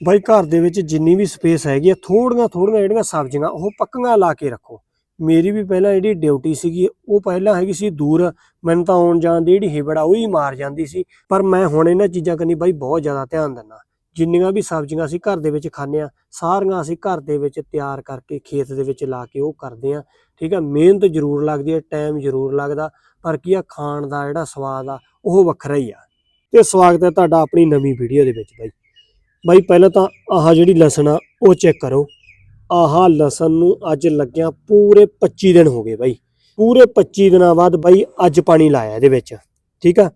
ਬਾਈ ਘਰ ਦੇ ਵਿੱਚ ਜਿੰਨੀ ਵੀ ਸਪੇਸ ਹੈਗੀ ਆ ਥੋੜੀਆਂ ਥੋੜੀਆਂ ਜਿਹੜੀਆਂ ਸਬਜ਼ੀਆਂ, ਉਹ ਪੱਕੀਆਂ ਲਾ ਕੇ ਰੱਖੋ। ਮੇਰੀ ਵੀ ਪਹਿਲਾਂ ਜਿਹੜੀ ਡਿਊਟੀ ਸੀਗੀ, ਉਹ ਪਹਿਲਾਂ ਹੈਗੀ ਸੀ ਦੂਰ। ਮੈਨੂੰ ਤਾਂ ਆਉਣ ਜਾਣ ਦੀ ਜਿਹੜੀ ਹਿਬੜਾ, ਉਹ ਹੀ ਮਾਰ ਜਾਂਦੀ ਸੀ। ਪਰ ਮੈਂ ਹੁਣ ਇਹਨਾਂ ਚੀਜ਼ਾਂ ਕੰਨੀ ਬਾਈ ਬਹੁਤ ਜ਼ਿਆਦਾ ਧਿਆਨ ਦਿੰਦਾ। ਜਿੰਨੀਆਂ ਵੀ ਸਬਜ਼ੀਆਂ ਅਸੀਂ ਘਰ ਦੇ ਵਿੱਚ ਖਾਂਦੇ ਆ ਸਾਰੀਆਂ ਅਸੀਂ ਘਰ ਦੇ ਵਿੱਚ ਤਿਆਰ ਕਰਕੇ ਖੇਤ ਦੇ ਵਿੱਚ ਲਾ ਕੇ ਉਹ ਕਰਦੇ ਆ ਠੀਕ ਆ, ਮਿਹਨਤ ਜ਼ਰੂਰ ਲੱਗਦੀ ਹੈ ਟਾਈਮ ਜ਼ਰੂਰ ਲੱਗਦਾ। ਪਰ ਕੀ ਆ, ਖਾਣ ਦਾ ਜਿਹੜਾ ਸਵਾਦ ਆ, ਉਹ ਵੱਖਰਾ ਹੀ ਆ। ਤੇ ਸਵਾਗਤ ਹੈ ਤੁਹਾਡਾ ਆਪਣੀ ਨਵੀਂ ਵੀਡੀਓ ਦੇ ਵਿੱਚ ਬਾਈ। ਬਾਈ ਪਹਿਲਾਂ ਤਾਂ ਆਹ ਜਿਹੜੀ ਲਸਣ ਆ, ਉਹ ਚੈੱਕ ਕਰੋ। ਆਹ ਲਸਣ ਨੂੰ ਅੱਜ ਲੱਗਿਆ ਪੂਰੇ 25 ਦਿਨ ਹੋ ਗਏ ਬਾਈ। ਪੂਰੇ 25 ਦਿਨਾਂ ਬਾਅਦ ਬਾਈ ਅੱਜ ਪਾਣੀ ਲਾਇਆ ਇਹਦੇ ਵਿੱਚ। ਠੀਕ ਆ?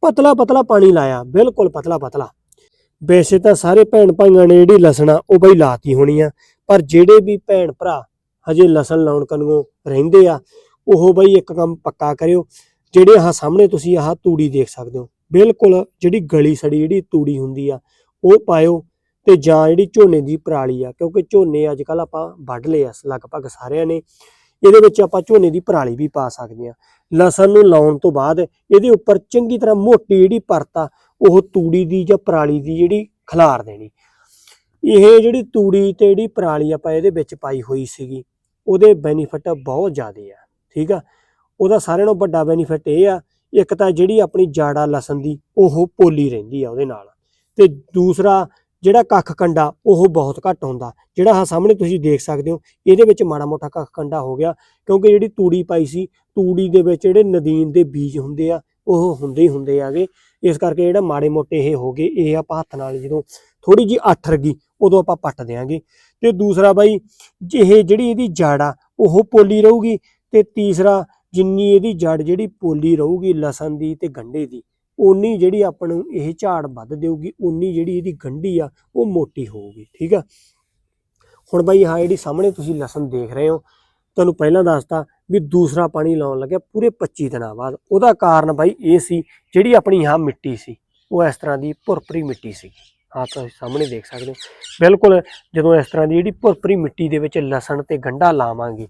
ਪਤਲਾ ਪਤਲਾ ਪਾਣੀ ਲਾਇਆ, ਬਿਲਕੁਲ ਪਤਲਾ ਪਤਲਾ। ਵੈਸੇ ਤਾਂ ਸਾਰੇ ਭੈਣ ਭਾਈਆਂ ਨੇ ਜਿਹੜੀ ਲਸਣ ਆ, ਉਹ ਬਈ ਲਾਤੀ ਹੋਣੀ ਆ। ਪਰ ਜਿਹੜੇ ਵੀ ਭੈਣ ਭਰਾ ਹਜੇ ਲਸਣ ਲਾਉਣ ਕਨੂੰ ਰਹਿੰਦੇ ਆ, ਉਹ ਬਾਈ ਇੱਕ ਕੰਮ ਪੱਕਾ ਕਰਿਓ। ਜਿਹੜੇ ਆਹ ਸਾਹਮਣੇ ਤੁਸੀਂ ਆਹ ਤੂੜੀ ਦੇਖ ਸਕਦੇ ਹੋ। ਬਿਲਕੁਲ ਜਿਹੜੀ ਗਲੀ ਸੜੀ ਜਿਹੜੀ ਤੂੜੀ ਹੁੰਦੀ ਆ ਉਹ ਪਾਇਓ ਤੇ ਜਾਂ ਜਿਹੜੀ ਝੋਨੇ ਦੀ ਪਰਾਲੀ ਆ, ਕਿਉਂਕਿ ਝੋਨੇ ਅੱਜ ਕੱਲ ਆਪਾਂ ਵੱਢ ਲਏ ਆ, ਲਗਭਗ ਸਾਰਿਆਂ ਨੇ, ਇਹਦੇ ਵਿੱਚ ਆਪਾਂ ਝੋਨੇ ਦੀ ਪਰਾਲੀ ਵੀ ਪਾ ਸਕਦੇ ਆ। ਲਸਣ ਨੂੰ ਲਾਉਣ ਤੋਂ ਬਾਅਦ ਇਹਦੇ ਉੱਪਰ ਚੰਗੀ ਤਰ੍ਹਾਂ ਮੋਟੀ ਜਿਹੜੀ ਪਰਤ ਆ, ਉਹ ਤੂੜੀ ਦੀ ਜਾਂ ਪਰਾਲੀ ਦੀ ਜਿਹੜੀ ਖਿਲਾਰ ਦੇਣੀ। ਇਹ ਜਿਹੜੀ ਤੂੜੀ ਤੇ ਜਿਹੜੀ ਪਰਾਲੀ ਆਪਾਂ ਇਹਦੇ ਵਿੱਚ ਪਾਈ ਹੋਈ ਸੀਗੀ, ਉਹਦੇ ਬੈਨੀਫਿਟ ਬਹੁਤ ਜ਼ਿਆਦੇ ਆ, ਠੀਕ ਆ? ਉਹਦਾ ਸਾਰਿਆਂ ਨਾਲੋਂ ਵੱਡਾ ਬੈਨੀਫਿਟ ਇਹ ਆ, ਇੱਕ ਤਾਂ ਜਿਹੜੀ ਆਪਣੀ ਜਾੜਾ ਲਸਣ ਦੀ, ਉਹ ਪੋਲੀ ਰਹਿੰਦੀ ਆ ਉਹਦੇ ਨਾਲ। ਤੇ ਦੂਸਰਾ ਜਿਹੜਾ ਕੱਖ ਕੰਡਾ ਉਹ ਬਹੁਤ ਘੱਟ ਹੁੰਦਾ। ਜਿਹੜਾ ਆ ਸਾਹਮਣੇ ਤੁਸੀਂ ਦੇਖ ਸਕਦੇ ਹੋ, ਇਹਦੇ ਵਿੱਚ ਮਾੜਾ ਮੋਟਾ ਕੱਖ ਕੰਡਾ ਹੋ ਗਿਆ, ਕਿਉਂਕਿ ਜਿਹੜੀ ਤੂੜੀ ਪਾਈ ਸੀ, ਤੂੜੀ ਦੇ ਵਿੱਚ ਜਿਹੜੇ ਨਦੀਨ ਦੇ ਬੀਜ ਹੁੰਦੇ ਆ, ਉਹ ਹੁੰਦੇ ਹੀ ਹੁੰਦੇ ਆਗੇ। ਇਸ ਕਰਕੇ ਜਿਹੜਾ ਮਾੜੇ ਮੋਟੇ ਇਹ ਹੋ ਗਏ, ਇਹ ਆਪਾਂ ਹੱਥ ਨਾਲ ਜਦੋਂ ਥੋੜੀ ਜੀ ਅੱਠ ਰਗੀ, ਉਦੋਂ ਆਪਾਂ ਪੱਟ ਦਿਆਂਗੇ। ਤੇ ਦੂਸਰਾ ਬਾਈ, ਇਹ ਜਿਹੜੀ ਇਹਦੀ ਜੜ ਆ, ਉਹ ਪੋਲੀ ਰਹੂਗੀ, ਤੇ ਤੀਸਰਾ, ਜਿੰਨੀ ਇਹਦੀ ਜੜ ਜਿਹੜੀ ਪੋਲੀ ਰਹੂਗੀ, ਲਸਣ ਦੀ ਤੇ ਗੰਢੇ ਦੀ ਉਨੀ ਜਿਹੜੀ ਆਪਾਂ ਨੂੰ ਇਹ ਝਾੜ ਵੱਧ ਦੇਊਗੀ ਉਨੀ ਜਿਹੜੀ ਇਹਦੀ ਗੰਢੀ ਆ, ਉਹ ਮੋਟੀ ਹੋਊਗੀ, ਠੀਕ ਆ? ਹੁਣ ਬਾਈ ਹਾਂ ਜਿਹੜੀ ਸਾਹਮਣੇ ਤੁਸੀਂ ਲਸਣ ਦੇਖ ਰਹੇ ਹੋ, ਤੁਹਾਨੂੰ ਪਹਿਲਾਂ ਦੱਸਤਾ ਵੀ ਦੂਸਰਾ ਪਾਣੀ ਲਾਉਣ ਲੱਗਿਆ ਪੂਰੇ 25 ਦਿਨਾਂ ਬਾਅਦ। ਉਹਦਾ ਕਾਰਨ ਬਾਈ ਇਹ ਸੀ, ਜਿਹੜੀ ਆਪਣੀ ਹਾਂ ਮਿੱਟੀ ਸੀ, ਉਹ ਇਸ ਤਰ੍ਹਾਂ ਦੀ ਭੁਰਪਰੀ ਮਿੱਟੀ ਸੀ। ਆਹ ਤੁਸੀਂ ਸਾਹਮਣੇ ਦੇਖ ਸਕਦੇ ਹੋ। ਬਿਲਕੁਲ ਜਦੋਂ ਇਸ ਤਰ੍ਹਾਂ ਦੀ ਜਿਹੜੀ ਭੁਰਪਰੀ ਮਿੱਟੀ ਦੇ ਵਿੱਚ ਲਸਣ ਤੇ ਗੰਢਾ ਲਾਵਾਂਗੇ,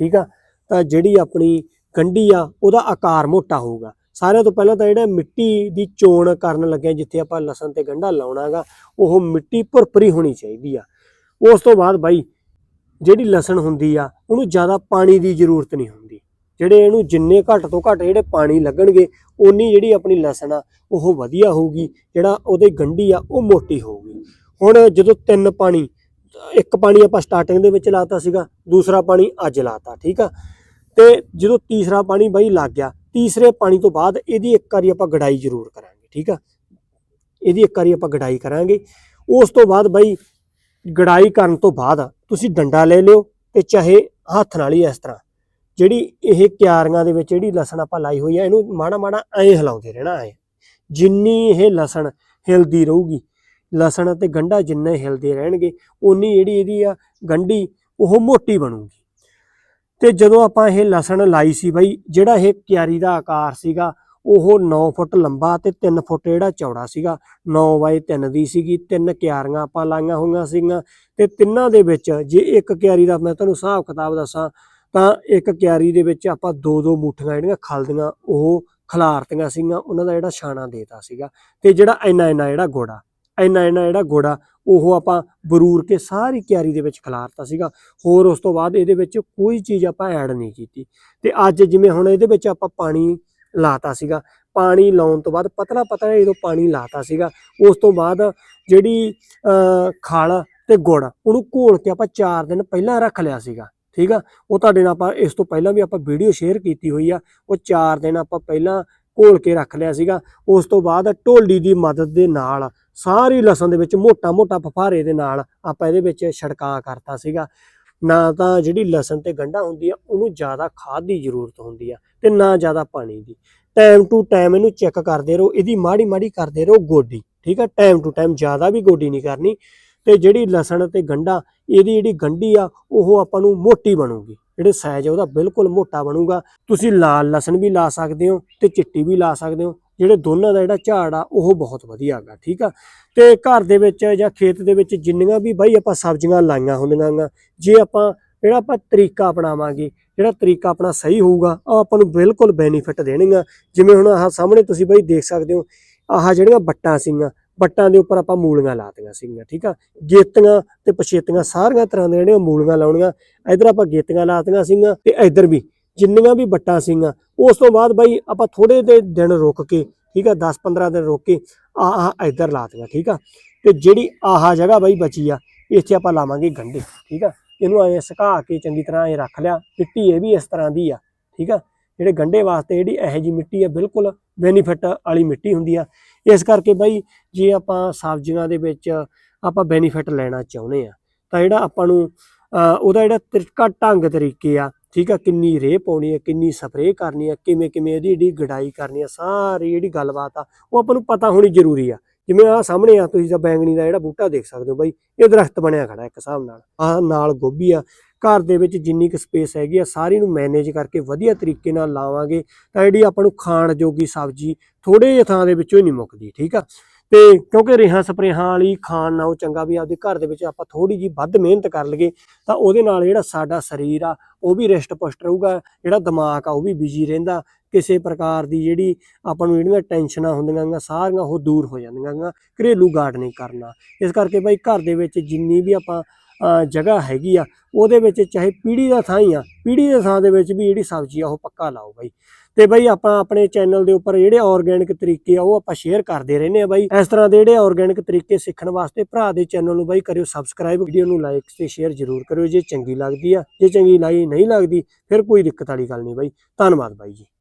ਠੀਕ ਆ? ਤਾਂ ਜਿਹੜੀ ਆਪਣੀ ਗੰਢੀ ਆ, ਉਹਦਾ ਆਕਾਰ ਮੋਟਾ ਹੋਊਗਾ। ਸਾਰਿਆਂ ਤੋਂ ਪਹਿਲਾਂ ਤਾਂ ਜਿਹੜਾ ਮਿੱਟੀ ਦੀ ਚੋਣ ਕਰਨ ਲੱਗਿਆ ਜਿੱਥੇ ਆਪਾਂ ਲਸਣ ਤੇ ਗੰਢਾ ਲਾਉਣਾਗਾ ਉਹ ਮਿੱਟੀ ਭੁਰਭਰੀ ਹੋਣੀ ਚਾਹੀਦੀ ਆ। ਉਸ ਤੋਂ ਬਾਅਦ ਬਾਈ, ਜਿਹੜੀ ਲਸਣ ਹੁੰਦੀ ਆ, ਉਹਨੂੰ ਜ਼ਿਆਦਾ ਪਾਣੀ ਦੀ ਜ਼ਰੂਰਤ ਨਹੀਂ ਹੁੰਦੀ। ਜਿਹੜੇ ਇਹਨੂੰ ਜਿੰਨੇ ਘੱਟ ਤੋਂ ਘੱਟ ਜਿਹੜੇ ਪਾਣੀ ਲੱਗਣਗੇ, ਓਨੀ ਜਿਹੜੀ ਆਪਣੀ ਲਸਣ ਆ, ਉਹ ਵਧੀਆ ਹੋਊਗੀ, ਜਿਹੜਾ ਉਹਦੇ ਗੰਢੀ ਆ, ਉਹ ਮੋਟੀ ਹੋਊਗੀ। ਹੁਣ ਜਦੋਂ ਤਿੰਨ ਪਾਣੀ, ਇੱਕ ਪਾਣੀ ਆਪਾਂ ਸਟਾਰਟਿੰਗ ਦੇ ਵਿੱਚ ਲਾਤਾ ਸੀਗਾ, ਦੂਸਰਾ ਪਾਣੀ ਅੱਜ ਲਾਤਾ, ਠੀਕ ਆ? ਤੇ ਜਦੋਂ ਤੀਸਰਾ ਪਾਣੀ ਬਾਈ ਲੱਗ ਗਿਆ ਤੀਸਰੇ ਪਾਣੀ ਤੋਂ ਬਾਅਦ ਇਹਦੀ ਇੱਕ ਵਾਰੀ ਆਪਾਂ ਗੜਾਈ ਜ਼ਰੂਰ ਕਰਾਂਗੇ, ਠੀਕ ਆ? ਇਹਦੀ ਇੱਕ ਵਾਰੀ ਆਪਾਂ ਗੜਾਈ ਕਰਾਂਗੇ। ਉਸ ਤੋਂ ਬਾਅਦ ਬਾਈ ਗੜਾਈ ਕਰਨ ਤੋਂ ਬਾਅਦ ਤੁਸੀਂ ਡੰਡਾ ਲੈ ਲਿਓ ਤੇ ਚਾਹੇ ਹੱਥ ਨਾਲ ਹੀ ਇਸ ਤਰ੍ਹਾਂ, ਜਿਹੜੀ ਇਹ ਕਿਆਰੀਆਂ ਦੇ ਵਿੱਚ ਜਿਹੜੀ ਲਸਣ ਆਪਾਂ ਲਾਈ ਹੋਈ ਆ, ਇਹਨੂੰ ਮਾੜਾ ਮਾੜਾ ਐਂ ਹਿਲਾਉਂਦੇ ਰਹਿਣਾ ਐ। ਜਿੰਨੀ ਇਹ ਲਸਣ ਹਿਲਦੀ ਰਹੂਗੀ, ਲਸਣ ਅਤੇ ਗੰਢਾ ਜਿੰਨੇ ਹਿਲਦੇ ਰਹਿਣਗੇ ਉਨੀ ਜਿਹੜੀ ਇਹਦੀ ਆ ਗੰਢੀ, ਉਹ ਮੋਟੀ ਬਣੂਗੀ। ਤੇ ਜਦੋਂ ਆਪਾਂ ਇਹ ਲਸਣ ਲਾਈ ਸੀ ਬਾਈ, ਜਿਹੜਾ ਇਹ ਕਿਆਰੀ ਦਾ ਆਕਾਰ ਸੀਗਾ, ਉਹ 9 ਫੁੱਟ ਲੰਬਾ ਤੇ 3 ਫੁੱਟ ਜਿਹੜਾ ਚੌੜਾ ਸੀਗਾ। 9 ਬਾਏ 3 ਦੀ ਸੀਗੀ, ਤਿੰਨ ਕਿਆਰੀਆਂ ਆਪਾਂ ਲਾਈਆਂ ਹੋਈਆਂ ਸੀਗੀਆਂ ਤੇ ਤਿੰਨਾਂ ਦੇ ਵਿੱਚ ਜੇ ਇੱਕ ਕਿਆਰੀ ਦਾ ਮੈਂ ਤੁਹਾਨੂੰ ਹਿਸਾਬ ਕਿਤਾਬ ਦੱਸਾਂ, ਤਾਂ ਇੱਕ ਕਿਆਰੀ ਦੇ ਵਿੱਚ ਆਪਾਂ ਦੋ ਦੋ ਮੁੱਠੀਆਂ ਜਿਹੜੀਆਂ ਖਲਦੀਆਂ, ਉਹ ਖਲਾਰਤੀਆਂ ਸੀਗੀਆਂ, ਉਹਨਾਂ ਦਾ ਜਿਹੜਾ ਛਾਣਾ ਦੇਤਾ ਸੀਗਾ ਤੇ ਜਿਹੜਾ ਇੰਨਾ ਇੰਨਾ ਜਿਹੜਾ ਗੋੜਾ। ਇੰਨਾ ਇੰਨਾ ਜਿਹੜਾ ਗੋੜਾ ਉਹ ਆਪਾਂ ਬਰੂਰ ਕੇ ਸਾਰੀ ਕਿਆਰੀ ਦੇ ਵਿੱਚ ਖਿਲਾਰਤਾ ਸੀਗਾ। ਹੋਰ ਉਸ ਤੋਂ ਬਾਅਦ ਇਹਦੇ ਵਿੱਚ ਕੋਈ ਚੀਜ਼ ਆਪਾਂ ਐਡ ਨਹੀਂ ਕੀਤੀ। ਤੇ ਅੱਜ ਜਿਵੇਂ ਹੁਣ ਇਹਦੇ ਵਿੱਚ ਆਪਾਂ ਪਾਣੀ ਲਾਤਾ ਸੀਗਾ। ਪਾਣੀ ਲਾਉਣ ਤੋਂ ਬਾਅਦ ਪਤਲਾ ਪਤਲਾ ਜਦੋਂ ਪਾਣੀ ਲਾਤਾ ਸੀਗਾ ਉਸ ਤੋਂ ਬਾਅਦ ਜਿਹੜੀ ਅਹ, ਖਲ ਤੇ ਗੁੜ ਉਹਨੂੰ ਘੋਲ ਕੇ ਆਪਾਂ 4 ਦਿਨ ਪਹਿਲਾਂ ਰੱਖ ਲਿਆ ਸੀਗਾ। ਠੀਕ ਆ? ਉਹ ਤੁਹਾਡੇ ਨਾਲ ਆਪਾਂ ਇਸ ਤੋਂ ਪਹਿਲਾਂ ਵੀ ਆਪਾਂ ਵੀਡੀਓ ਸ਼ੇਅਰ ਕੀਤੀ ਹੋਈ ਆ। ਉਹ 4 ਦਿਨ ਆਪਾਂ ਪਹਿਲਾਂ ਘੋਲ ਕੇ ਰੱਖ ਲਿਆ ਸੀਗਾ। ਉਸ ਤੋਂ ਬਾਅਦ ਢੋਲੀ ਦੀ ਮਦਦ ਦੇ ਨਾਲ ਸਾਰੀ ਲਸਣ ਦੇ ਵਿੱਚ ਮੋਟਾ ਮੋਟਾ ਫਫਾਰੇ ਦੇ ਨਾਲ ਆਪਾਂ ਇਹਦੇ ਵਿੱਚ ਛੜਕਾ ਕਰਤਾ ਸੀਗਾ। ਨਾ ਤਾਂ ਜਿਹੜੀ ਲਸਣ ਤੇ ਗੰਢਾ ਹੁੰਦੀ ਆ ਉਹਨੂੰ ਜ਼ਿਆਦਾ ਖਾਦ ਦੀ ਜ਼ਰੂਰਤ ਹੁੰਦੀ ਆ ਤੇ ਨਾ ਜ਼ਿਆਦਾ ਪਾਣੀ ਦੀ। ਟਾਈਮ ਟੂ ਟਾਈਮ ਇਹਨੂੰ ਚੈੱਕ ਕਰਦੇ ਰਹੋ, ਇਹਦੀ ਮਾੜੀ ਮਾੜੀ ਕਰਦੇ ਰਹੋ ਗੋਡੀ, ਠੀਕ ਆ? ਟਾਈਮ ਟੂ ਟਾਈਮ ਜ਼ਿਆਦਾ ਵੀ ਗੋਡੀ ਨਹੀਂ ਕਰਨੀ ਤੇ ਜਿਹੜੀ ਲਸਣ ਤੇ ਗੰਢਾ, ਇਹਦੀ ਜਿਹੜੀ ਗੰਢੀ ਆ, ਉਹ ਆਪਾਂ ਨੂੰ ਮੋਟੀ ਬਣੂਗੀ। ਜਿਹੜੇ ਸਾਈਜ਼ ਆ ਉਹਦਾ ਬਿਲਕੁਲ ਮੋਟਾ ਬਣੂਗਾ। ਤੁਸੀਂ ਲਾਲ ਲਸਣ ਵੀ ਲਾ ਸਕਦੇ ਹੋ ਤੇ ਚਿੱਟੀ ਵੀ ਲਾ ਸਕਦੇ ਹੋ। ਜਿਹੜੇ ਦੋਨਾਂ ਦਾ ਜਿਹੜਾ ਝਾੜ ਆ, ਉਹ ਬਹੁਤ ਵਧੀਆ ਹੈਗਾ ਠੀਕ ਆ? ਤੇ ਘਰ ਦੇ ਵਿੱਚ ਜਾਂ ਖੇਤ ਦੇ ਵਿੱਚ ਜਿੰਨੀਆਂ ਵੀ ਬਾਈ ਆਪਾਂ ਸਬਜ਼ੀਆਂ ਲਾਈਆਂ ਹੁੰਦੀਆਂ ਗਾ, ਜੇ ਆਪਾਂ ਜਿਹੜਾ ਆਪਾਂ ਤਰੀਕਾ ਅਪਣਾਵਾਂਗੇ, ਜਿਹੜਾ ਤਰੀਕਾ ਆਪਣਾ ਸਹੀ ਹੋਊਗਾ, ਉਹ ਆਪਾਂ ਨੂੰ ਬਿਲਕੁਲ ਬੈਨੀਫਿਟ ਦੇਣਗੀਆਂ। ਜਿਵੇਂ ਹੁਣ ਆਹ ਸਾਹਮਣੇ ਤੁਸੀਂ ਬਾਈ ਦੇਖ ਸਕਦੇ ਹੋ, ਆਹ ਜਿਹੜੀਆਂ ਬੱਟਾਂ ਸੀਗੀਆਂ, ਬੱਟਾਂ ਦੇ ਉੱਪਰ ਆਪਾਂ ਮੂਲੀਆਂ ਲਾਤੀਆਂ ਸੀਗੀਆਂ, ਠੀਕ ਆ? ਗੇਤੀਆਂ ਤੇ ਪਛੇਤੀਆਂ ਸਾਰੀਆਂ ਤਰ੍ਹਾਂ ਦੇ ਜਿਹੜੀਆਂ ਮੂਲੀਆਂ ਲਾਉਣੀਆਂ, ਇਧਰ ਆਪਾਂ ਗੇਤੀਆਂ ਲਾਤੀਆਂ ਸੀਗੀਆਂ ਤੇ ਇਧਰ ਵੀ ਜਿੰਨੀਆਂ ਵੀ ਬੱਟਾਂ ਸੀਗੀਆਂ, ਉਸ ਤੋਂ ਬਾਅਦ ਬਾਈ ਆਪਾਂ ਥੋੜੇ ਦੇ ਦਿਨ ਰੁਕ ਕੇ, ਠੀਕ ਆ 10-15 ਦਿਨ ਰੁਕ ਕੇ ਆ ਆ ਇਧਰ ਲਾਤੀਆਂ ਠੀਕ ਆ। ਤੇ ਜਿਹੜੀ ਆਹਾ ਜਗ੍ਹਾ ਬਾਈ ਬਚੀ ਆ, ਇੱਥੇ ਆਪਾਂ ਲਾਵਾਂਗੇ ਗੰਢੇ, ਠੀਕ ਆ। ਇਹਨੂੰ ਐ ਸੁਕਾ ਕੇ ਚੰਗੀ ਤਰ੍ਹਾਂ ਇਹ ਰੱਖ ਲਿਆ, ਮਿੱਟੀ ਇਹ ਵੀ ਇਸ ਤਰ੍ਹਾਂ ਦੀ ਆ, ਠੀਕ ਆ। ਜਿਹੜੇ ਗੰਢੇ ਵਾਸਤੇ ਜਿਹੜੀ ਇਹੋ ਜੀ ਮਿੱਟੀ ਆ, ਬਿਲਕੁਲ ਬੈਨੀਫਿਟ ਵਾਲੀ ਮਿੱਟੀ ਹੁੰਦੀ ਆ। ਇਸ ਕਰਕੇ ਬਾਈ ਜੇ ਆਪਾਂ ਸਬਜ਼ੀਆਂ ਦੇ ਵਿੱਚ ਆਪਾਂ ਬੈਨੀਫਿਟ ਲੈਣਾ ਚਾਹੁੰਦੇ ਆ, ਤਾਂ ਜਿਹੜਾ ਆਪਾਂ ਨੂੰ ਉਹਦਾ ਜਿਹੜਾ ਤਰੀਕਾ ਢੰਗ ਤਰੀਕੇ ਆ ਠੀਕ ਆ, ਕਿੰਨੀ ਰੇਹ ਪਾਉਣੀ ਹੈ ਕਿੰਨੀ ਸਪਰੇਅ ਕਰਨੀ ਹੈ ਕਿਵੇਂ ਕਿਵੇਂ ਇਹਦੀ ਜਿਹੜੀ ਗਡਾਈ ਕਰਨੀ ਆ, ਸਾਰੀ ਜਿਹੜੀ ਗੱਲਬਾਤ ਆ, ਉਹ ਆਪਾਂ ਨੂੰ ਪਤਾ ਹੋਣੀ ਜ਼ਰੂਰੀ ਆ। ਜਿਵੇਂ ਆ ਸਾਹਮਣੇ ਆ, ਤੁਸੀਂ ਤਾਂ ਬੈਂਗਣੀ ਦਾ ਜਿਹੜਾ ਬੂਟਾ ਦੇਖ ਸਕਦੇ ਹੋ ਬਾਈ, ਇਹ ਦਰਖਤ ਬਣਿਆ ਖੜਾ ਇੱਕ ਹਿਸਾਬ ਨਾਲ। ਆ ਨਾਲ ਗੋਭੀ ਆ, ਘਰ ਦੇ ਵਿੱਚ ਜਿੰਨੀ ਕੁ ਸਪੇਸ ਹੈਗੀ ਆ, ਸਾਰੀ ਨੂੰ ਮੈਨੇਜ ਕਰਕੇ ਵਧੀਆ ਤਰੀਕੇ ਨਾਲ ਲਾਵਾਂਗੇ, ਤਾਂ ਜਿਹੜੀ ਆਪਾਂ ਨੂੰ ਖਾਣ ਜੋਗੀ ਸਬਜ਼ੀ ਥੋੜੇ ਜਿਹੇ ਥਾਂ ਦੇ ਵਿੱਚੋਂ ਹੀ ਨਹੀਂ ਮੁੱਕਦੀ, ਠੀਕ ਆ। ਤੇ ਕਿਉਂਕਿ ਰੇਹਾਂ ਸਪਰੇਹਾਂ ਵਾਲੀ ਖਾਣ ਨਾਲੋਂ ਚੰਗਾ ਵੀ ਆਪਦੇ ਘਰ ਦੇ ਵਿੱਚ ਆਪਾਂ ਥੋੜੀ ਜੀ ਵੱਧ ਮਿਹਨਤ ਕਰ ਲਈਏ, ਤਾਂ ਉਹਦੇ ਨਾਲ ਜਿਹੜਾ ਸਾਡਾ ਸਰੀਰ ਆ, ਉਹ ਵੀ ਰਿਸ਼ਟ ਪੁਸ਼ਟ ਰਹੂਗਾ ਜਿਹੜਾ ਦਿਮਾਗ ਆ, ਉਹ ਵੀ ਬਿਜ਼ੀ ਰਹਿੰਦਾ। ਕਿਸੇ ਪ੍ਰਕਾਰ ਦੀ ਜਿਹੜੀ ਆਪਾਂ ਨੂੰ ਜਿਹੜੀਆਂ ਟੈਨਸ਼ਨਾਂ ਹੁੰਦੀਆਂ ਗਾ ਸਾਰੀਆਂ ਉਹ ਦੂਰ ਹੋ ਜਾਂਦੀਆਂ ਗਾ ਘਰੇਲੂ ਗਾਰਡਨਿੰਗ ਕਰਨਾ। ਇਸ ਕਰਕੇ ਬਾਈ ਘਰ ਦੇ ਵਿੱਚ ਜਿੰਨੀ ਵੀ ਆਪਾਂ ਜਗ੍ਹਾ ਹੈਗੀ ਆ, ਉਹਦੇ ਵਿੱਚ ਚਾਹੇ ਪੀੜੀ ਦਾ ਥਾਂ ਹੀ ਆ, ਪੀੜੀ ਦੇ ਥਾਂ ਦੇ ਵਿੱਚ ਵੀ ਜਿਹੜੀ ਸਬਜ਼ੀ ਆ, ਉਹ ਪੱਕਾ ਲਾਓ ਬਾਈ। ਤੇ ਬਾਈ ਆਪਾਂ ਆਪਣੇ ਚੈਨਲ ਦੇ ਉੱਪਰ ਜਿਹੜੇ ਆਰਗੈਨਿਕ ਤਰੀਕੇ ਆ, ਉਹ ਆਪਾਂ ਸ਼ੇਅਰ ਕਰਦੇ ਰਹਿੰਦੇ ਆ ਬਾਈ। ਇਸ ਤਰ੍ਹਾਂ ਦੇ ਜਿਹੜੇ ਆਰਗੈਨਿਕ ਤਰੀਕੇ ਸਿੱਖਣ ਵਾਸਤੇ ਭਰਾ ਦੇ ਚੈਨਲ ਨੂੰ ਬਾਈ ਕਰਿਓ ਸਬਸਕ੍ਰਾਈਬ ਵੀਡੀਓ ਨੂੰ ਲਾਈਕ ਤੇ ਸ਼ੇਅਰ ਜ਼ਰੂਰ ਕਰਿਓ ਜੇ ਚੰਗੀ ਲੱਗਦੀ ਆ। ਜੇ ਚੰਗੀ ਲਾਈ ਨਹੀਂ ਲੱਗਦੀ, ਫਿਰ ਕੋਈ ਦਿੱਕਤ ਵਾਲੀ ਗੱਲ ਨਹੀਂ ਬਾਈ। ਧੰਨਵਾਦ ਬਾਈ ਜੀ।